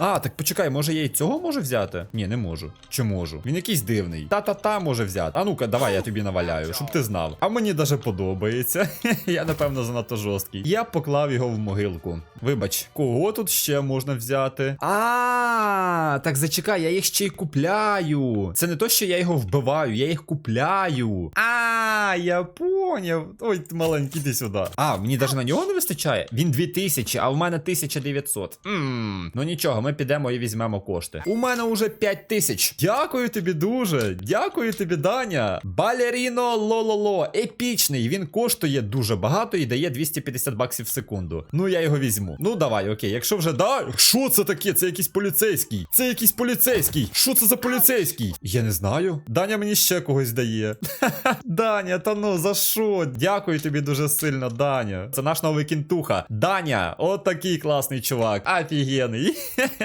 А, так почекай, може я і цього можу взяти? Ні, не можу. Чи можу? Він якийсь дивний. Та-та-та може взяти. А ну-ка, давай я тобі наваляю, щоб ти знав. А мені даже подобається. я напевно занадто жорсткий. Я поклав його в могилку. Вибач, кого тут ще можна взяти? А, так зачекай, я їх ще й купляю. Це не то, що я його вбиваю, я їх купляю. А, я поняв. Ой, ти маленький, іди сюди. А, мені навіть на нього не вистачає. Він 2000, а в мене 1900. Ммм, ну нічого, ми підемо і візьмемо кошти. У мене уже 5000. Дякую тобі дуже. Дякую тобі, Даня. Балеріно лололо. Епічний. Він коштує дуже багато і дає 250 баксів в секунду. Ну я його візьму. Ну давай, окей. Якщо вже да. Що це таке? Це якийсь поліцейський. Це якийсь поліцейський. Що це за поліцейський? Я не знаю. Даня мені ще когось дає. Даня, та ну за що? Дякую тобі дуже сильно, Даня. Це наш новий кінтуха. Даня, от такий класний чувак. Офігенний.